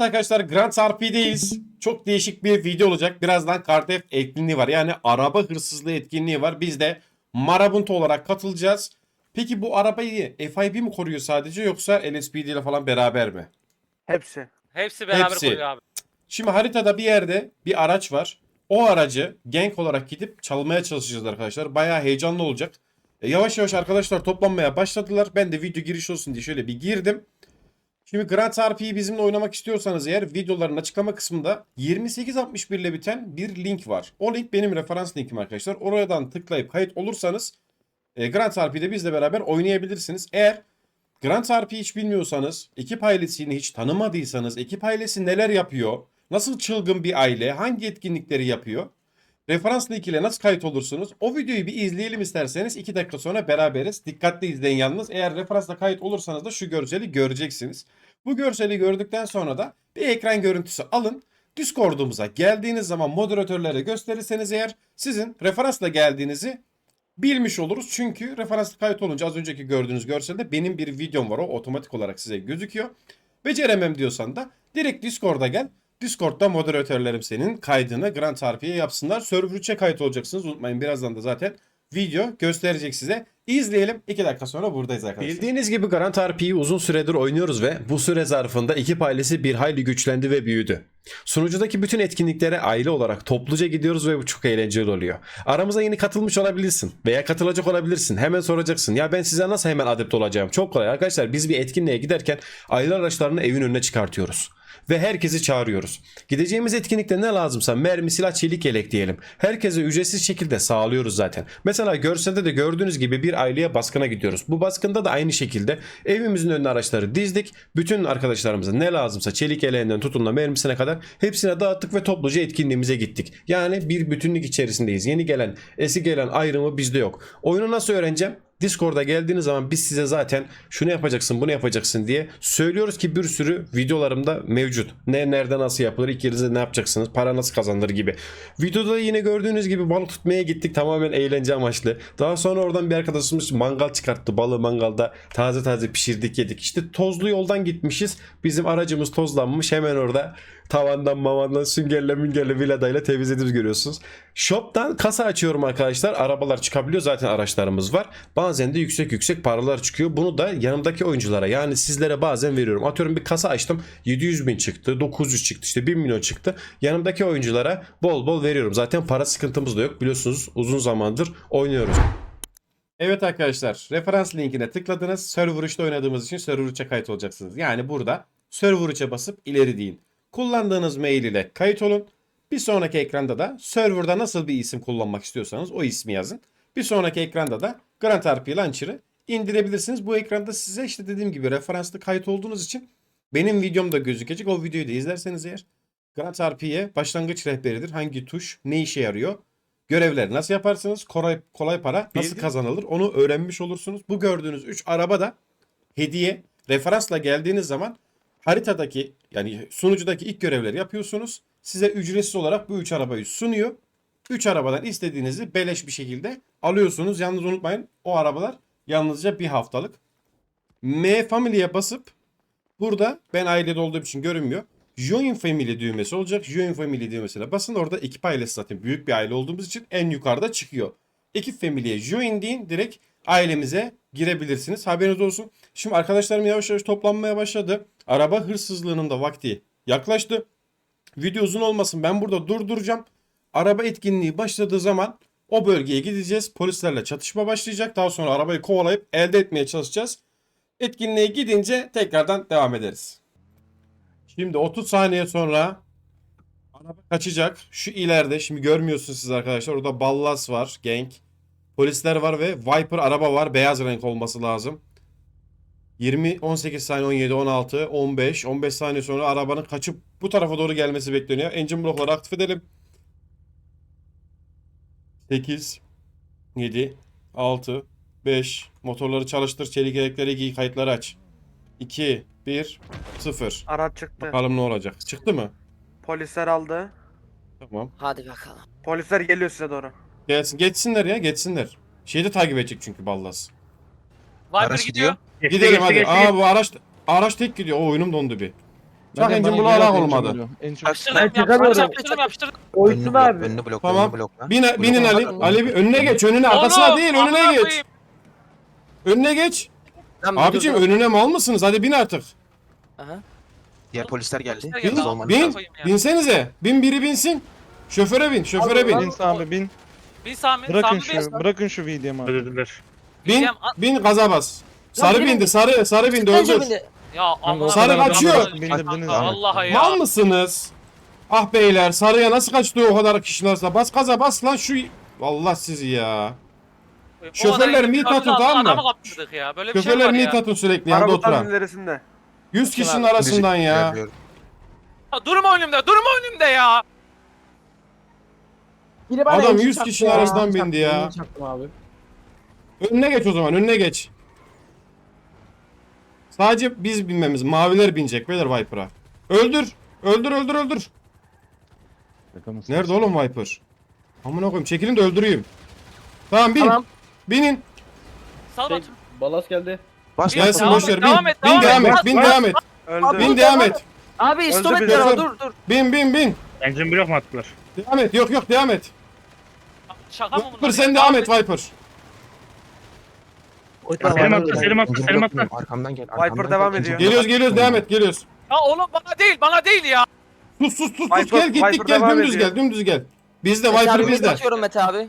Arkadaşlar Grand RP'deyiz. Çok değişik bir video olacak. Birazdan Kartef etkinliği var. Yani araba hırsızlığı etkinliği var. Biz de Marabunta olarak katılacağız. Peki bu arabayı FIB mi koruyor sadece yoksa LSPD ile falan beraber mi? Hepsi. Hepsi beraber Hepsi. koruyor abi. Şimdi haritada bir yerde bir araç var. O aracı genk olarak gidip çalmaya çalışacağız arkadaşlar. Bayağı heyecanlı olacak. E, yavaş yavaş arkadaşlar toplanmaya başladılar. Ben de video giriş olsun diye şöyle bir girdim. Şimdi Grand RP'yi bizimle oynamak istiyorsanız eğer videoların açıklama kısmında 2861 ile biten bir link var. O link benim referans linkim arkadaşlar. Oradan tıklayıp kayıt olursanız e, Grand RP'de bizle beraber oynayabilirsiniz. Eğer Grand RP hiç bilmiyorsanız, ekip ailesini hiç tanımadıysanız, ekip ailesi neler yapıyor, nasıl çılgın bir aile, hangi etkinlikleri yapıyor, referans link nasıl kayıt olursunuz? O videoyu bir izleyelim isterseniz 2 dakika sonra beraberiz. Dikkatli izleyin yalnız. Eğer referansla kayıt olursanız da şu görseli göreceksiniz. Bu görseli gördükten sonra da bir ekran görüntüsü alın. Discord'umuza geldiğiniz zaman moderatörlere gösterirseniz eğer sizin referansla geldiğinizi bilmiş oluruz. Çünkü referanslı kayıt olunca az önceki gördüğünüz görselde benim bir videom var. O otomatik olarak size gözüküyor. Beceremem diyorsan da direkt Discord'a gel. Discord'da moderatörlerim senin kaydını Grand RP'ye yapsınlar. Server 3'e kayıt olacaksınız. Unutmayın birazdan da zaten video gösterecek size. İzleyelim. 2 dakika sonra buradayız arkadaşlar. Bildiğiniz gibi Grand RP'yi uzun süredir oynuyoruz ve bu süre zarfında ekip ailesi bir hayli güçlendi ve büyüdü. Sunucudaki bütün etkinliklere aile olarak topluca gidiyoruz ve bu çok eğlenceli oluyor. Aramıza yeni katılmış olabilirsin veya katılacak olabilirsin. Hemen soracaksın. Ya ben size nasıl hemen adept olacağım? Çok kolay arkadaşlar. Biz bir etkinliğe giderken aile araçlarını evin önüne çıkartıyoruz ve herkesi çağırıyoruz. Gideceğimiz etkinlikte ne lazımsa mermi, silah, çelik yelek diyelim. Herkese ücretsiz şekilde sağlıyoruz zaten. Mesela görselde de gördüğünüz gibi bir aileye baskına gidiyoruz. Bu baskında da aynı şekilde evimizin önüne araçları dizdik. Bütün arkadaşlarımıza ne lazımsa çelik yeleğinden tutun da mermisine kadar hepsine dağıttık ve topluca etkinliğimize gittik. Yani bir bütünlük içerisindeyiz. Yeni gelen, eski gelen ayrımı bizde yok. Oyunu nasıl öğreneceğim? Discord'a geldiğiniz zaman biz size zaten şunu yapacaksın bunu yapacaksın diye söylüyoruz ki bir sürü videolarımda mevcut. Ne nerede nasıl yapılır ilk yerinizde ne yapacaksınız para nasıl kazanılır gibi. Videoda yine gördüğünüz gibi balık tutmaya gittik tamamen eğlence amaçlı. Daha sonra oradan bir arkadaşımız mangal çıkarttı balığı mangalda taze taze pişirdik yedik. İşte tozlu yoldan gitmişiz bizim aracımız tozlanmış hemen orada tavandan mavandan süngerle müngerle villadayla temizlediğimizi görüyorsunuz. Shop'tan kasa açıyorum arkadaşlar. Arabalar çıkabiliyor zaten araçlarımız var. Bazen de yüksek yüksek paralar çıkıyor. Bunu da yanımdaki oyunculara yani sizlere bazen veriyorum. Atıyorum bir kasa açtım 700 bin çıktı 900 çıktı işte 1 milyon çıktı. Yanımdaki oyunculara bol bol veriyorum. Zaten para sıkıntımız da yok biliyorsunuz uzun zamandır oynuyoruz. Evet arkadaşlar referans linkine tıkladınız. Server 3'te oynadığımız için Server 3'e kayıt olacaksınız. Yani burada Server 3'e basıp ileri deyin. Kullandığınız mail ile kayıt olun. Bir sonraki ekranda da serverda nasıl bir isim kullanmak istiyorsanız o ismi yazın. Bir sonraki ekranda da Grand RP Launcher'ı indirebilirsiniz. Bu ekranda size işte dediğim gibi referanslı kayıt olduğunuz için benim videom da gözükecek. O videoyu da izlerseniz eğer Grand RP'ye başlangıç rehberidir. Hangi tuş ne işe yarıyor? Görevleri nasıl yaparsınız? Kolay, kolay para nasıl Bildim. kazanılır? Onu öğrenmiş olursunuz. Bu gördüğünüz 3 araba da hediye. Referansla geldiğiniz zaman haritadaki yani sunucudaki ilk görevleri yapıyorsunuz. Size ücretsiz olarak bu 3 arabayı sunuyor. 3 arabadan istediğinizi beleş bir şekilde alıyorsunuz. Yalnız unutmayın o arabalar yalnızca bir haftalık. M Family'ye basıp burada ben ailede olduğum için görünmüyor. Join Family düğmesi olacak. Join Family düğmesine basın. Orada ekip ailesi zaten büyük bir aile olduğumuz için en yukarıda çıkıyor. Ekip Family'ye join deyin. Direkt ailemize girebilirsiniz. Haberiniz olsun. Şimdi arkadaşlarım yavaş yavaş toplanmaya başladı. Araba hırsızlığının da vakti yaklaştı. Video uzun olmasın ben burada durduracağım. Araba etkinliği başladığı zaman o bölgeye gideceğiz. Polislerle çatışma başlayacak. Daha sonra arabayı kovalayıp elde etmeye çalışacağız. Etkinliğe gidince tekrardan devam ederiz. Şimdi 30 saniye sonra araba kaçacak. Şu ileride şimdi görmüyorsunuz siz arkadaşlar. Orada Ballas var, Genk. Polisler var ve Viper araba var. Beyaz renk olması lazım. 20, 18 saniye, 17, 16, 15. 15 saniye sonra arabanın kaçıp bu tarafa doğru gelmesi bekleniyor. Engine blockları aktif edelim. 8, 7, 6, 5. Motorları çalıştır. Çelik yelekleri giy. Kayıtları aç. 2, 1, 0. Araç çıktı. Bakalım ne olacak. Çıktı mı? Polisler aldı. Tamam. Hadi bakalım. Polisler geliyor size doğru. Gelsin. Geçsinler ya. Geçsinler. Şeyi de takip edecek çünkü Ballas. Viper Araç gidiyor. gidiyor. Gidelim hadi. Aa bu araç araç tek gidiyor. O oyunum dondu bir. Çak engine bloğu alak olmadı. En çok Yapıştırdım, Ben yapıştırdım, çıkamıyorum. yapıştırdım, yapıştırdım. Oysun Önünü, abi. önünü blokla, Tamam. önünü blokla. Bin, binin Ali. Ali bir önüne geç önüne arkasına Oğlum, değil amına önüne geç. koyayım. Önüne geç. Lan bir Abicim dur, önüne mal mısınız? Hadi bin artık. Aha. Diğer polisler geldi. Bin, olmadı. bin, ya. binsenize. Bin biri binsin. Şoföre bin, şoföre bin. Bin Sami bin. Bir Sami, Bırakın Sami şu bir. bırakın şu videomu. abi. Öldürdüler. Bin, Diyeceğim, bin gaza bas. Sarı bindi, sarı, sarı bindi öldür. bindi. Ya amına o Sarı kaçıyor. bindirdiniz ya. Vallahi Mal ya. mısınız? Ah beyler, sarıya nasıl kaçtı o kadar kişinin arasında? Bas gaza bas lan şu... Allah sizi ya. Bu Şoförler adamı miyit kapıda atın, tamam mı? Adamı kaptırdık ya. Böyle bir şey niye ya. tatın sürekli yanında oturan? ilerisinde. 100 kişinin arasından. Ya Durma önümde, durma önümde ya. Biri bana Adam engine 100 çaktı kişinin ya. arasından Çaktım, bindi ya. engine çaktım abi. Önüne geç o zaman, önüne geç. Sadece biz binmemiz, maviler binecek beyler Viper'a. Öldür, öldür, öldür, öldür. Nerede oğlum Viper? Amına koyayım, çekilin de öldüreyim. Tamam bin, Tamam. binin. Sal Şey, balas geldi. Bas Gelsin devam boş et, ver, bin. devam et, bin devam devam et. et, bin devam et. Öldü. Bin devam et. Abi Öldü et bir dur dur. Bin, bin, bin. Engine blok mu attılar? Devam et, yok yok devam et. Şaka mı bunlar? Viper sen devam et Viper. Selim attı, Selim Engine Selim blokluyorum. Arkamdan gel. arkamdan Viper devam ediyor. Geliyoruz, geliyoruz, devam et, geliyoruz. Ya oğlum bana değil, bana değil ya. Sus sus sus sus Viper- gel gittik Viper gel devam dümdüz ediyor. gel dümdüz gel. Bizde Mete Viper abi bizde. atıyorum Mete abi.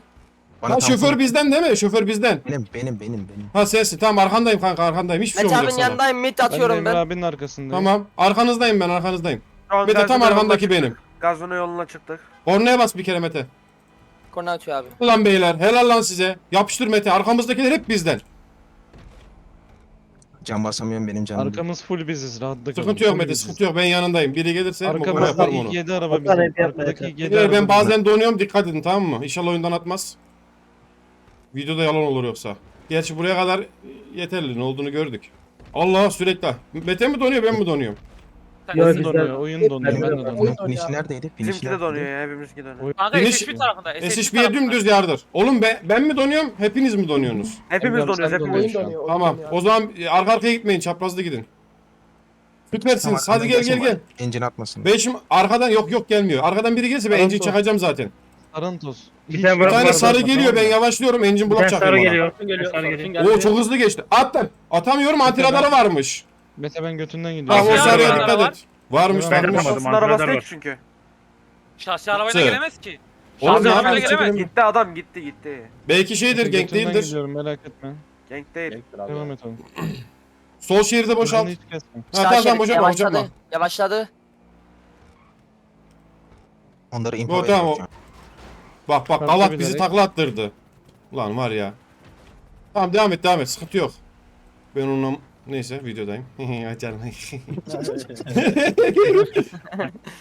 Bana Ha tam- şoför bizden değil mi? Şoför bizden. Benim, benim, benim, benim. Ha sensin. Tamam arkandayım kanka arkandayım. Hiçbir şey Mete olmayacak abinin sana. yanındayım mid atıyorum Emre ben. abinin arkasındayım. Tamam. Arkanızdayım ben arkanızdayım. Şu an Mete tam Gazino arkandaki benim. Gazino yoluna çıktık. Kornaya bas bir kere Mete. Korna atıyor abi. Ulan beyler helal lan size. Yapıştır Mete. Arkamızdakiler hep bizden. Can basamıyorum benim canım. Arkamız full biziz rahatlıkla. Sıkıntı yok Mete sıkıntı yok. Ben yanındayım. Biri gelirse Arkamızda Arkamızda yaparım onu. ilk 7 araba bizim. yapma Arkadaki ilk 7 Beyler, araba ben bazen donuyorum dikkat edin tamam mı? İnşallah oyundan atmaz. Videoda yalan olur yoksa. Gerçi buraya kadar yeterli ne olduğunu gördük. Allah sürekli. Mete mi donuyor ben mi donuyorum? Sen Yo, nesin? Oyun bizden- donuyor, oyun donuyor, ben de donuyorum. Finişi neredeydi? Finişi Bizimki de donuyor ya hepimizki donuyor. Kanka Finish- SSB tarafında. SSB'ye dümdüz yardır. Oğlum ben, ben mi donuyorum hepiniz mi donuyorsunuz? Hepimiz Emre abi, donuyoruz sen hepimiz. Oyun oyun Tamam. O zaman e, arka arkaya gitmeyin. Çaprazlı gidin. Süpersiniz. Hadi gel gel gel. Engine atmasın. Ben şimdi arkadan yok yok gelmiyor. Arkadan biri gelirse ben Tamam, çakacağım zaten. Tarantos. Bir Hiç- tane Bir bırak- tane bırak- sarı bırak- geliyor ben yavaşlıyorum engine Bir blok tane sarı çakıyorum ona. geliyor. Sarı geliyor, Sarı. Oo çok hızlı geçti. Attım. Atamıyorum antiradarı varmış. Mete ben götünden gidiyorum. Tamam o Nasıl sarıya dikkat Var. et. Varmış Ben varmış. yapamadım. Şahsın arabası yok var. çünkü. Şahsi arabayla Sığ. gelemez ki. Oğlum Şahsi ne arabayla yapıyorsun? gelemez. Gitti adam gitti gitti. Belki şeydir Mete gank götünden değildir. gidiyorum merak etme. Gank değil. Abi. Devam et oğlum. Sol şeridi boşalt. Ben hiç kesme. Ha Sağ tamam boşaltma boşaltma. yavaşladı. Yavaşladı. Onları info tamam, o-. Bak bak Allah bizi direkt. takla attırdı. Ulan var ya. Tamam devam et devam et sıkıntı yok. Ben onunla neyse videodayım. Açarım.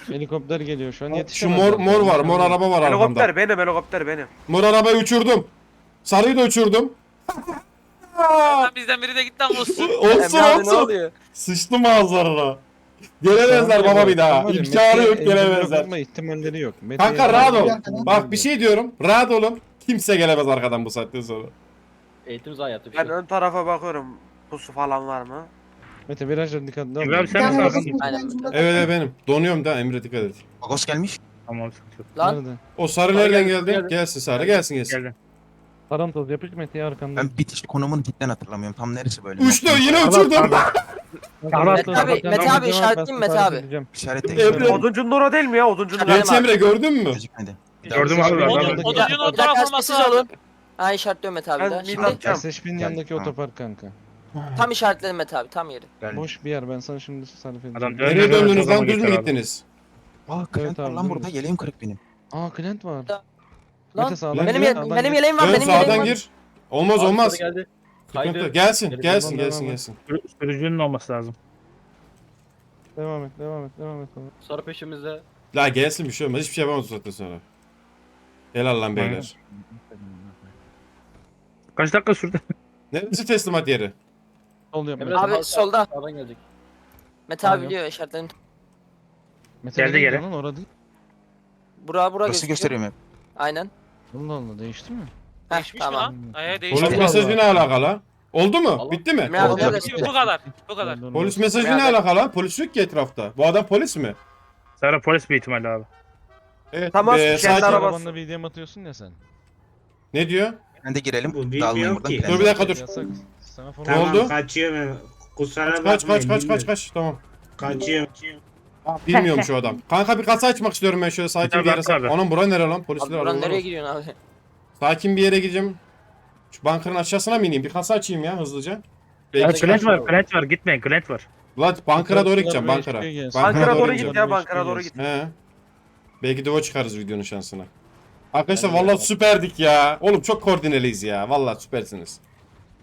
Helikopter geliyor şu an Şu yetişemez. mor mor var mor araba var arkamda. Helikopter benim helikopter benim. Mor arabayı uçurdum. Sarıyı da uçurdum. Lan Bizden biri de gitti ama olsun. olsun olsun. Sıçtım ağızlarına. Gelemezler baba bir daha. Tamam, İmkanı Mete'ye yok gelemezler. bloklatma ihtimalleri yok. Mete'ye Kanka rahat ol. Bak bir şey diyorum. Rahat olun. Kimse gelemez arkadan bu saatten sonra. Eğitim zayiatı bir Ben şey. ön tarafa bakıyorum. Pusu falan var mı? Mete virajla dikkatli ol. Emre abi sen nasıl arkandasın? Aynen. Evet evet benim. Donuyorum da Emre dikkat et. Agos gelmiş. Tamam sıkıntı yok. Lan Nerede? O sarı Sarı nereden geldi, geldi? geldi. Gelsin sarı gelsin gelsin. Geldi. Tarantos yapış Mete'ye arkanda. Ben bitiş konumunu cidden hatırlamıyorum. Tam neresi böyle? Uçtu yine uçurdum. Mete abi, Mete abi, et, işaretleyeyim Mete abi. İşaret Emre- değil. Oduncunun değil mi ya? Oduncunun ora. Benim Geç Emre gördün mü? Gözükmedi. Daha Gördüm abi, Odun- adam- Oduncunun o Bir dakika taraf olması sessiz lazım. olun. Ha işaretliyorum Mete abi Ben de. mid Şimdi Geldi, yanındaki tamam. otopark kanka. Tam işaretledim Mete abi tam yeri. Geldi. Boş bir yer ben sana şimdi sarf edeceğim. Adam dön- Nereye döndünüz Özal'a lan düz mü geçer abi. gittiniz? Aa Clint var abi, lan burada. Yeleğim kırık benim. Aa Clint var. Lan Mete sağdan benim gir, benim sağdan benim gir. yeleğim var Dön benim yeleğim sağdan var. gir. Olmaz olmaz. geldi. Sıkıntı. Gelsin Geri gelsin gelsin gelsin. Sürü- Sürücünün olması lazım. Devam et devam et devam et. Sarı peşimizde. La gelsin bir şey olmaz. Hiçbir şey yapamaz saatten sonra. Helal lan beyler. Kaç dakika sürdü? Neresi teslimat yeri? Yapma. Emre Abi, sağ- solda. Sağdan gelecek. Mete abi Tamam. biliyor işaretledim. Mete Geldi nereye geri. lan orada değil. Bura bura Burası gözüküyor. gösteriyorum hep. Aynen. Allah Allah değişti mi? Heh, Değişmiş mi tamam. lan? Ee değişmiş. Polis Allah mesajı ne alakalı? Oldu mu? Allah. Bitti mi? Merhaba, Oldu. neredesin? Bu kadar. Bu kadar. Polis mesajı ne Merhaba. alaka lan? Polis yok ki etrafta. Bu adam polis mi? Sonra polis bir ihtimalle abi. Evet. Tamam, ee, kendi sakin- araba- Arabanla BDM atıyorsun ya sen. Ne diyor? Ben de girelim. Bu Dağılmayın buradan. ki. Dur bir dakika dur. Yasak. Sana falan Ne oldu? kaçıyorum. Kusura Kaç bakmayın. kaç kaç kaç bilmiyorum. kaç. Tamam. Kaçıyorum. Bilmiyorum şu adam. Kanka bir kasa açmak istiyorum ben şöyle sakin Tabii, bir yere. tabii. Onun bura nere lan? Abi Polisler buradan arabalar nereye gidiyorsun abi? Sakin bir yere gideceğim. Şu bankanın aşağısına mı ineyim? Bir kasa açayım ya hızlıca. Ya, Belki. Clint var, Clint var. Gitmeyin, Clint var. Lan bankara doğru gideceğim bankara. Bankara doğru gideceğim. git ya bankara doğru git. He. Belki de o çıkarız videonun şansına. Arkadaşlar vallahi süperdik ya. Oğlum çok koordineliyiz ya. Vallahi süpersiniz.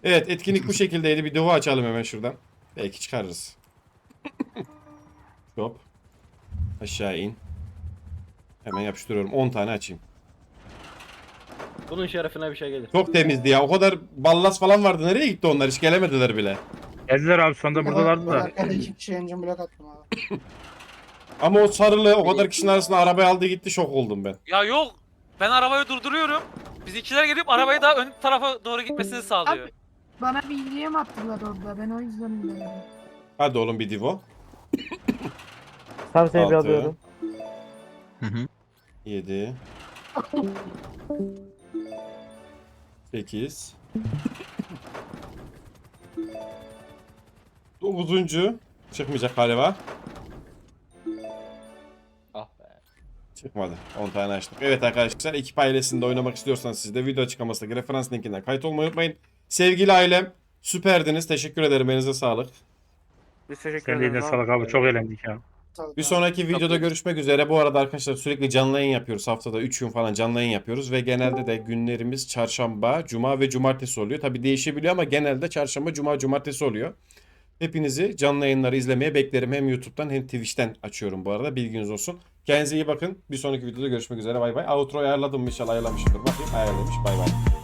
Evet etkinlik bu şekildeydi. Bir dua açalım hemen şuradan. Belki çıkarırız. Hop. Aşağı in. Hemen yapıştırıyorum. 10 tane açayım. Bunun şerefine bir şey gelir. Çok temizdi ya. O kadar ballas falan vardı. Nereye gitti onlar? Hiç gelemediler bile. Geldiler abi sonunda buradalardı da. Arkada iki kişi engine block attım abi. Ama o sarılı o kadar kişinin arasında arabayı aldı gitti. Şok oldum ben. Ya yok. Ben arabayı durduruyorum. Bizimkiler gelip arabayı daha ön tarafa doğru gitmesini sağlıyor. Bana bir mi attılar orada? Ben o yüzden dedim. Hadi oğlum bir divo. Tam seni bir alıyorum. Hı hı. 7 8 Dokuzuncu çıkmayacak galiba. Ah be. Çıkmadı. 10 tane açtık. Evet arkadaşlar ekip ailesinde oynamak istiyorsanız siz de video açıklamasındaki referans linkinden kayıt olmayı unutmayın. Sevgili ailem süperdiniz. Teşekkür ederim. Elinize sağlık. Biz teşekkür Sen de ederiz. sağlık abi. Çok eğlendik ya. Bir sonraki videoda görüşmek üzere. Bu arada arkadaşlar sürekli canlı yayın yapıyoruz. Haftada 3 gün falan canlı yayın yapıyoruz. Ve genelde de günlerimiz çarşamba, cuma ve cumartesi oluyor. Tabi değişebiliyor ama genelde çarşamba, cuma, cumartesi oluyor. Hepinizi canlı yayınları izlemeye beklerim. Hem YouTube'dan hem Twitch'ten açıyorum bu arada. Bilginiz olsun. Kendinize iyi bakın. Bir sonraki videoda görüşmek üzere. Bay bay. Outro ayarladım mı inşallah ayarlamışımdır. Bakayım ayarlamış. Bay bay.